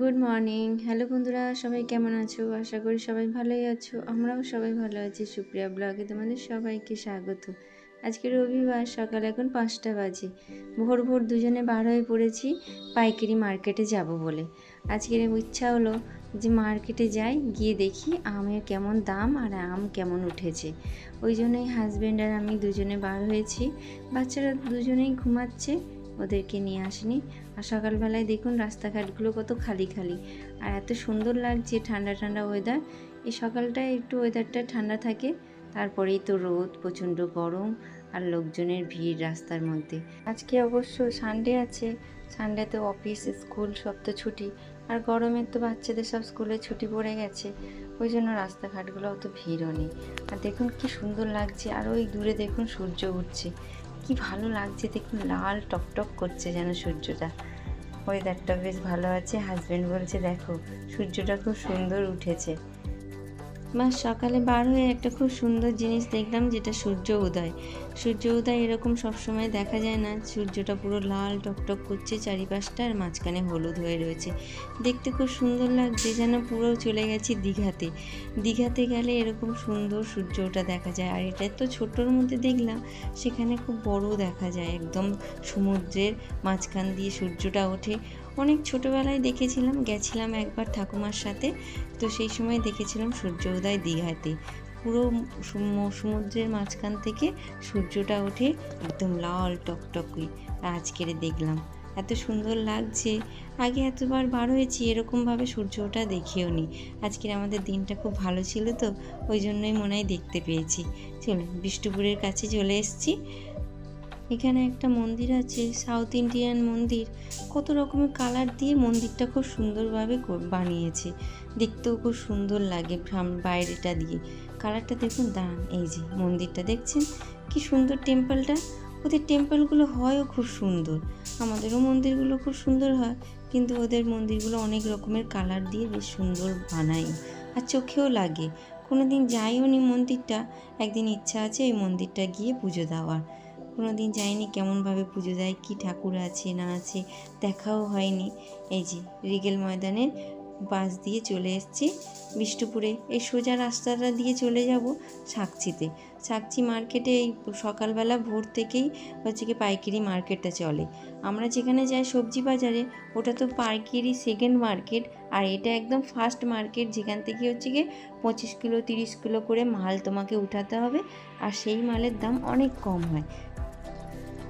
Good morning hello বন্ধুরা, সবাই কেমন আছো? আশা করি সবাই ভালোই আছো। আমরাও সবাই ভালো আছি। সুপ্রিয়া ব্লগে তোমাদের সবাইকে স্বাগত। আজকে রবিবার, সকাল এখন পাঁচটা বাজে। ভোর ভোর দুজনে বার হয়ে পড়েছি পাইকারি মার্কেটে যাব বলে। আজকের ইচ্ছা হলো যে মার্কেটে যাই, গিয়ে দেখি আমের কেমন দাম আর আম কেমন উঠেছে। ওই জন্যই হাজব্যান্ড আর আমি দুজনে বার হয়েছি। বাচ্চারা দুজনেই ঘুমাচ্ছে, ওদেরকে নিয়ে আসিনি। আর সকালবেলায় দেখুন রাস্তাঘাটগুলো কত খালি খালি। আর এত সুন্দর লাগছে ঠান্ডা ঠান্ডা ওয়েদার এই সকালটায় একটু ওয়েদারটা ঠান্ডা থাকে, তারপরেই তো রোদ, প্রচণ্ড গরম আর লোকজনের ভিড় রাস্তার মধ্যে। আজকে অবশ্য সানডে আছে সানডেতে অফিস স্কুল সব তো ছুটি। আর গরমের তো বাচ্চাদের সব স্কুলে ছুটি পড়ে গেছে, ওই জন্য রাস্তাঘাটগুলো অত ভিড়ও নেই। আর দেখুন কি সুন্দর লাগছে, আর ওই দূরে দেখুন সূর্য উঠছে। কি ভালো লাগছে, দেখুন লাল টকটক করছে যেন সূর্যটা। ওয়েদারটা বেশ ভালো আছে হাজব্যান্ড বলছে, দেখো, সূর্যটা খুব সুন্দর উঠেছে। মা, সকালে বার হয়ে একটা খুব সুন্দর জিনিস দেখলাম যেটা সূর্য উদয়। সূর্য উদয় এরকম সবসময় দেখা যায় না। সূর্যটা পুরো লাল টকটক করছে চারিপাশটা আর মাঝখানে হলুদ হয়ে রয়েছে। দেখতে খুব সুন্দর লাগছে যেন পুরো চলে গেছি দীঘাতে। দীঘাতে গেলে এরকম সুন্দর সূর্য ওটা দেখা যায়। আর এটা তো ছোটোর মধ্যে দেখলাম, সেখানে খুব বড় দেখা যায়। একদম সমুদ্রের মাঝখান দিয়ে সূর্যটা ওঠে। অনেক ছোটোবেলায় দেখেছিলাম, গেছিলাম একবার ঠাকুমার সাথে। তো সেই সময় দেখেছিলাম সূর্য উদয় দীঘাতে। পুরো সমুদ্রের মাঝখান থেকে সূর্যটা ওঠে একদম লাল টকটকে। আর আজকের দেখলাম। এত সুন্দর লাগছে। আগে এতবার বার হয়েছি, এরকমভাবে সূর্য ওঠা দেখিও নি। আজকের আমাদের দিনটা খুব ভালো ছিল তো, ওই জন্যই মনে হয় দেখতে পেয়েছি। চলুন, বিষ্ণুপুরের কাছে চলে এসেছি। এখানে একটা মন্দির আছে সাউথ ইন্ডিয়ান মন্দির। কত রকমের কালার দিয়ে মন্দিরটা খুব সুন্দরভাবে বানিয়েছে। দেখতেও খুব সুন্দর লাগে সাম- বাইরেটা দিয়ে। কালারটা দেখুন, দাঁড়ান, এই যে মন্দিরটা দেখছেন? কি সুন্দর টেম্পলটা ওদের টেম্পলগুলো হয়ও খুব সুন্দর। আমাদেরও মন্দিরগুলো খুব সুন্দর হয়, কিন্তু ওদের মন্দিরগুলো অনেক রকমের কালার দিয়ে বেশ সুন্দর বানায় আর চোখেও লাগে। কোনো দিন যাইও নি মন্দিরটা, একদিন ইচ্ছা আছে এই মন্দিরটা গিয়ে পুজো দেওয়ার। কোনো দিন যাইনি কেমনভাবে পুজো দেয়, কী ঠাকুর আছে, না আছে, দেখাও হয়নি। এই যে, রিগেল ময়দানের বাস দিয়ে চলে এসেছি। বিষ্ণুপুরে এই সোজা রাস্তাটা দিয়ে চলে যাব সাকচিতে। সাকচি মার্কেটে এই সকালবেলা ভোর থেকেই হচ্ছে কি পাইকারি মার্কেটটা চলে। আমরা যেখানে যাই সবজি বাজারে, ওটা তো পাইকারি সেকেন্ড মার্কেট আর এটা একদম ফার্স্ট মার্কেট যেখান থেকে হচ্ছে গিয়ে পঁচিশ কিলো, তিরিশ কিলো করে মাল তোমাকে উঠাতে হবে। আর সেই মালের দাম অনেক কম হয়।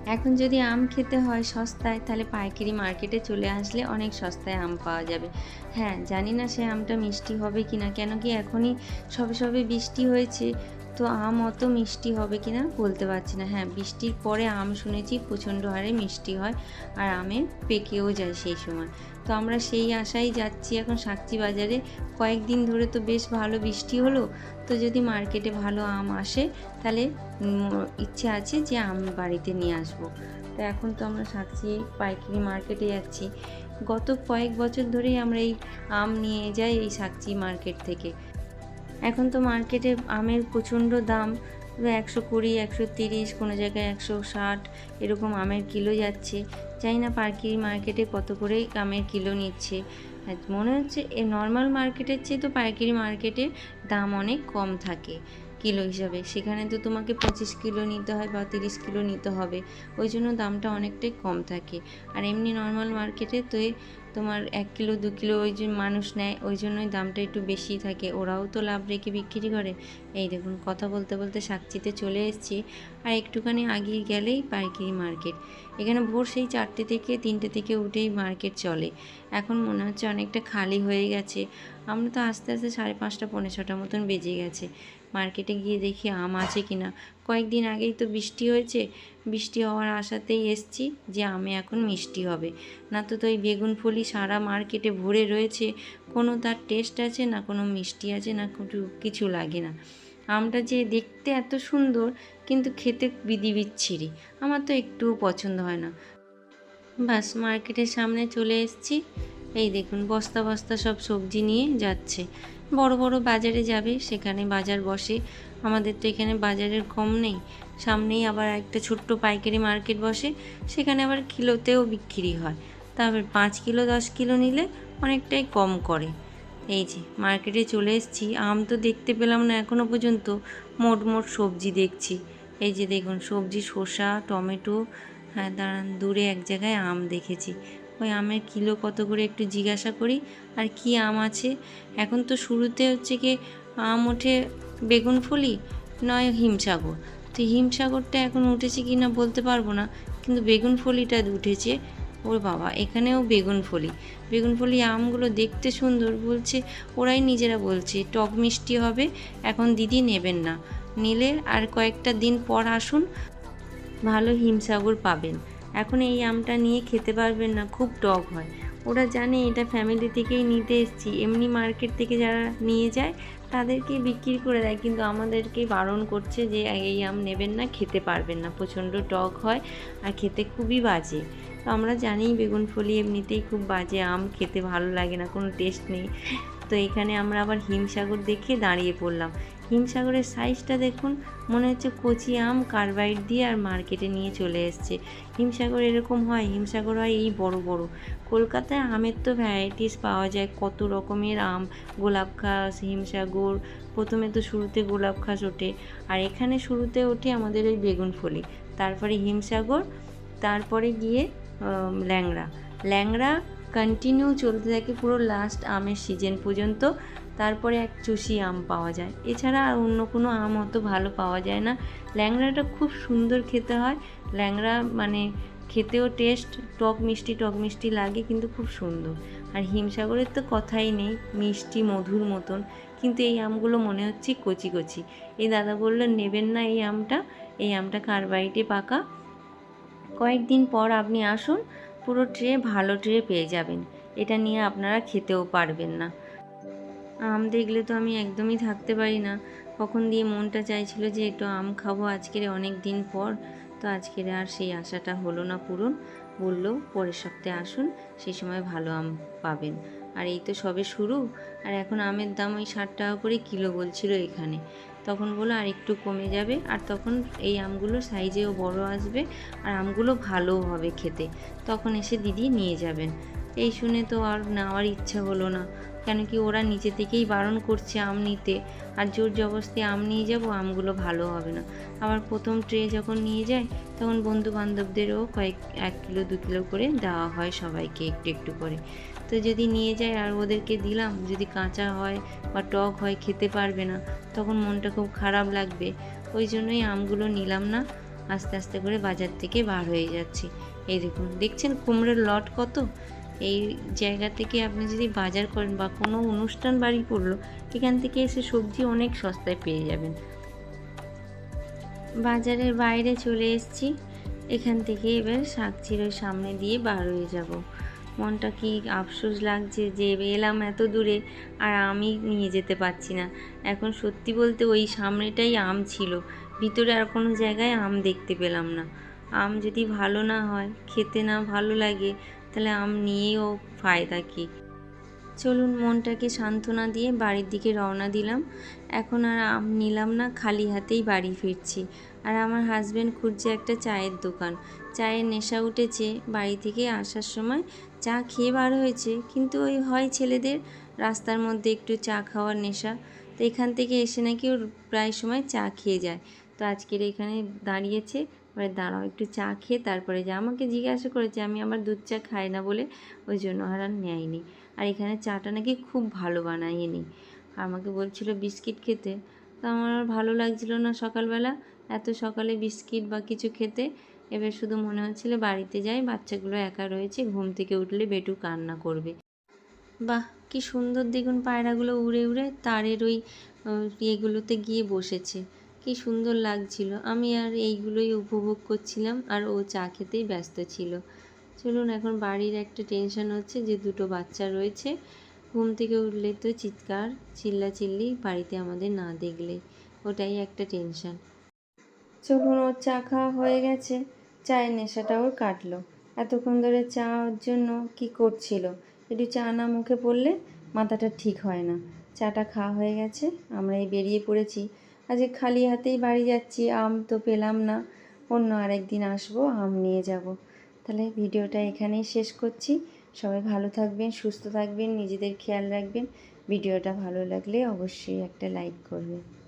এখন যদি আম খেতে হয় সস্তায়, তাহলে পাইকারি মার্কেটে চলে আসলে অনেক সস্তায় আম পাওয়া যাবে। হ্যাঁ জানি না সে আমটা মিষ্টি হবে কি না কেন কি এখনই সবে সবে বৃষ্টি হয়েছে। তো আম অত মিষ্টি হবে কি না বলতে পারছি না। হ্যাঁ বৃষ্টির পরে আম শুনেছি প্রচণ্ড হারে মিষ্টি হয় আর আমের পেকেও যায় সেই সময়। তো আমরা সেই আশাই যাচ্ছি এখন সাকচি বাজারে। কয়েকদিন ধরে তো বেশ ভালো বৃষ্টি হলো। তো যদি মার্কেটে ভালো আম আসে, তাহলে ইচ্ছে আছে যে আম বাড়িতে নিয়ে আসব। তো এখন তো আমরা সাকচি পাইকারি মার্কেটে যাচ্ছি। গত কয়েক বছর ধরেই আমরা এই আম নিয়ে যাই এই সাকচি মার্কেট থেকে। এখন তো মার্কেটে আমের প্রচণ্ড দাম একশো কুড়ি, একশো তিরিশ, কোনো জায়গায় একশো ষাট এরকম আমের কিলো যাচ্ছে। জানি না পাইকারি মার্কেটে কত করে আমের কিলো নিচ্ছে। মনে হচ্ছে এ নর্মাল মার্কেটের চেয়ে তো পাইকারি মার্কেটে দাম অনেক কম থাকে কিলো হিসাবে। সেখানে তো তোমাকে পঁচিশ কিলো নিতে হয় বা তিরিশ কিলো নিতে হবে। ওই জন্য দামটা অনেকটাই কম থাকে। আর এমনি নর্মাল মার্কেটে তো তোমার এক কিলো, দু কিলো ওই যে মানুষ নেয়, ওই জন্যই দামটা একটু বেশি থাকে। ওরাও তো লাভ রেখে বিক্রি করে। এই দেখুন, কথা বলতে বলতে সাকচিতে চলে এসেছি। আর একটুখানি আগিয়ে গেলেই পাইকারি মার্কেট। এখানে ভোর সেই চারটে থেকে তিনটে থেকে উঠেই মার্কেট চলে। এখন মনে হচ্ছে অনেকটা খালি হয়ে গেছে। আমরা তো আস্তে আস্তে সাড়ে পাঁচটা, পৌনে ছটা মতন বেজে গেছে। মার্কেটে গিয়ে দেখি আম আছে কিনা কয়েকদিন আগেই তো বৃষ্টি হয়েছে। বৃষ্টি হওয়ার আশাতেই এসছি যে আমে এখন মিষ্টি হবে। না তো ওই বেগুন ফলি সারা মার্কেটে ভরে রয়েছে। কোনো তার টেস্ট আছে না কোনো মিষ্টি আছে না কিছু লাগে না। আমটা যে দেখতে এত সুন্দর, কিন্তু খেতে বিধি বিচ্ছিরি। আমার তো একটুও পছন্দ হয় না। বাস মার্কেটের সামনে চলে এসেছি। এই দেখুন, বস্তা বস্তা সব সবজি নিয়ে যাচ্ছে। বড় বড় বাজারে যাবে, সেখানে বাজার বসে। আমাদের তো এখানে বাজারের কম নেই। সামনেই আবার একটা ছোট্ট পাইকারি মার্কেট বসে, সেখানে আবার কিলোতেও বিক্রি হয়। তারপর পাঁচ কিলো, দশ কিলো নিলে অনেকটাই কম করে। এই যে, মার্কেটে চলে এসেছি। আম তো দেখতে পেলাম না এখনও পর্যন্ত। মোট মোট সবজি দেখছি। এই যে দেখুন, সবজি, শসা, টমেটো হ্যাঁ দাঁড়ান, দূরে এক জায়গায় আম দেখেছি। ওই আমের কিলো কত করে একটু জিজ্ঞাসা করি, আর কি আম আছে? এখন তো শুরুতে হচ্ছে কি আম ওঠে বেগুন ফলি নয় হিমসাগর তো হিমসাগরটা এখন উঠেছে কি না বলতে পারব না, কিন্তু বেগুন ফলিটা উঠেছে। ওর বাবা, এখানেও বেগুন ফলি বেগুন ফলি আমগুলো দেখতে সুন্দর, বলছে ওরাই নিজেরা বলছে, টক মিষ্টি হবে, এখন দিদি নেবেন না। নিলে আর কয়েকটা দিন পর আসুন, ভালো হিমসাগর পাবেন। এখন এই আমটা নিয়ে খেতে পারবেন না, খুব টক হয়। ওরা জানে এটা ফ্যামিলি থেকেই নিতে এসেছি। এমনি মার্কেট থেকে যারা নিয়ে যায় তাদেরকে বিক্রি করে দেয়। কিন্তু আমাদেরকে বারণ করছে যে, এই আম নেবেন না, খেতে পারবেন না। প্রচণ্ড টক হয় আর খেতে খুবই বাজে। তো আমরা জানি বেগুন ফলি এমনিতেই খুব বাজে, আম খেতে ভালো লাগে না, কোনো টেস্ট নেই। তো এখানে আমরা আবার হিমসাগর দেখে দাঁড়িয়ে পড়লাম। হিমসাগরের সাইজটা দেখুন, মনে হচ্ছে কচি আম, কার্বাইড দিয়ে আর মার্কেটে নিয়ে চলে এসছে। হিমসাগর এরকম হয়, হিমসাগর হয় এই বড় বড়। কলকাতায় আমের তো ভ্যারাইটিস পাওয়া যায়, কত রকমের আম। গোলাপ খাস হিমসাগর, প্রথমে তো শুরুতে গোলাপ খাস ওঠে, আর এখানে শুরুতে ওঠে আমাদের ওই বেগুন ফলি। তারপরে হিমসাগর, তারপরে গিয়ে ল্যাংড়া। ল্যাংড়া কন্টিনিউ চলতে থাকে পুরো লাস্ট আমের সিজন পর্যন্ত। তারপরে এক চুষি আম পাওয়া যায়। এছাড়া আর অন্য কোনো আম অত ভালো পাওয়া যায় না। ল্যাংড়াটা খুব সুন্দর খেতে হয়। ল্যাংড়া মানে খেতেও টেস্ট টক মিষ্টি টক মিষ্টি লাগে কিন্তু খুব সুন্দর। আর হিমসাগরের তো কথাই নেই, মিষ্টি মধুর মতন। কিন্তু এই আমগুলো মনে হচ্ছে কচি কচি। এই দাদা বলল, নেবেন না এই আমটা। এই আমটা কার্বাইটে পাকা? কয়েকদিন পর আপনি আসুন পুরো ট্রে ভালো ট্রে পেয়ে যাবেন। এটা নিয়ে আপনারা খেতেও পারবেন না। আম দেখলে তো আমি একদমই থাকতে পারি না। কখন দিয়ে মনটা চাইছিল যে একটু আম খাব আজকের অনেক দিন পর। তো আজকের আর সেই আশাটা হলো না পূরণ। বলল, পরের সপ্তাহে আসুন সেই সময় ভালো আম পাবেন। আর এই তো সবে শুরু। আর এখন আমের দাম ওই ষাট টাকা করে কিলো বলছিল এখানে। তখন বলল, আর একটু কমে যাবে। আর তখন এই আমগুলো সাইজেও বড় আসবে আর আমগুলো ভালো হবে খেতে। তখন এসে দিদি নিয়ে যাবেন। এই শুনে তো আর নেওয়ার ইচ্ছা হলো না। কেন কি ওরা নিচে থেকেই বারণ করছে আম নিতে। আর জোর জবরদস্তি আম নিয়ে যাব, আমগুলো ভালো হবে না। আবার প্রথম ট্রে যখন নিয়ে যায়, তখন বন্ধু বান্ধবদেরও কয়েক, এক কিলো, দু কিলো করে দেওয়া হয় সবাইকে একটু একটু করে। তো যদি নিয়ে যায় আর ওদেরকে দিলাম, যদি কাঁচা হয় বা টক হয়, খেতে পারবে না, তখন মনটা খুব খারাপ লাগবে। ওই জন্যই আমগুলো নিলাম না, আস্তে আস্তে করে বাজার থেকে বার হয়ে যাচ্ছি। এই দেখুন, দেখছেন কুমড়োর লট কত? এই জায়গা থেকে আপনি যদি বাজার করেন বা কোনো অনুষ্ঠান বাড়ি পড়ল, এখান থেকে এসে সবজি অনেক সস্তায় পেয়ে যাবেন। বাজারের বাইরে চলে এসেছি। এখান থেকে এবার শাক চিরোর সামনে দিয়ে বার হয়ে যাব। মনটা কি আফসোস লাগছে যে এলাম এত দূরে আর আমি নিয়ে যেতে পারছি না। এখন সত্যি বলতে ওই সামনেটাই আম ছিল। ভিতরে আর কোনো জায়গায় আম দেখতে পেলাম না। আম যদি ভালো না হয়, খেতে না ভালো লাগে, তাহলে আম নিয়েও ফায়দা কী? চলুন মনটাকে সান্ত্বনা দিয়ে বাড়ির দিকে রওনা দিলাম। এখন আর আম নিলাম না, খালি হাতেই বাড়ি ফিরছি। আর আমার হাজব্যান্ড খুঁজছে একটা চায়ের দোকান। চায়ের নেশা উঠেছে বাড়ি থেকে আসার সময়। চা খেয়ে বার হয়েছে, কিন্তু ওই হয় ছেলেদের রাস্তার মধ্যে একটু চা খাওয়ার নেশা। তো এখান থেকে এসে নাকি ওর প্রায় সময় চা খেয়ে যায়। তো আজকের এখানে দাঁড়িয়েছে, এবারে দাঁড়াও, একটু চা খেয়ে তারপরে যা। আমাকে জিজ্ঞাসা করেছে, আমি আমার দুধ চা খাই না বলে ওই জন্য আর আর নেয়নি। আর এখানে চাটা নাকি খুব ভালো বানায় আর আমাকে বলছিল, বিস্কিট খেতে। তো আমার ভালো লাগছিল না সকালবেলা। এত সকালে বিস্কিট বা কিছু খেতে এবার শুধু মনে হচ্ছিল বাড়িতে যাই, বাচ্চাগুলো একা রয়েছে, ঘুম থেকে উঠলে বেটু কান্না করবে। বাহ, কি সুন্দর দেখুন পায়রাগুলো উড়ে উড়ে তারের ওই ইয়েগুলোতে গিয়ে বসেছে। কি সুন্দর লাগছিল। আমি আর এইগুলোই উপভোগ করছিলাম আর ও চা খেতেই ব্যস্ত ছিল। চলুন, এখন বাড়ির একটা টেনশন হচ্ছে যে দুটো বাচ্চা রয়েছে। ঘুম থেকে উঠলে তো চিৎকার, চিল্লাচিল্লি বাড়িতে আমাদের না দেখলে। ওটাই একটা টেনশন। চলুন, ওর চা খাওয়া হয়ে গেছে। চায়ের নেশাটা ওর কাটলো। এতক্ষণ ধরে চার জন্য কি করছিল? একটু চা না মুখে পড়লে মাথাটা ঠিক হয় না। চাটা খাওয়া হয়ে গেছে, আমরা এই বেরিয়ে পড়েছি। আজকে খালি হাতেই বাড়ি যাচ্ছি, আম তো পেলাম না। অন্য আরেক দিন আসব, আম নিয়ে যাব। তাহলে ভিডিওটা এখানেই শেষ করছি। সবাই ভালো থাকবেন, সুস্থ থাকবেন, নিজেদের খেয়াল রাখবেন। ভিডিওটা ভালো লাগলে অবশ্যই একটা লাইক করবেন।